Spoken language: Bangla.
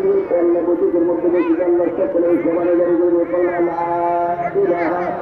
المسلمين فإن وجود المسلمين جل وشكل إجمال ذلك وقال لا إله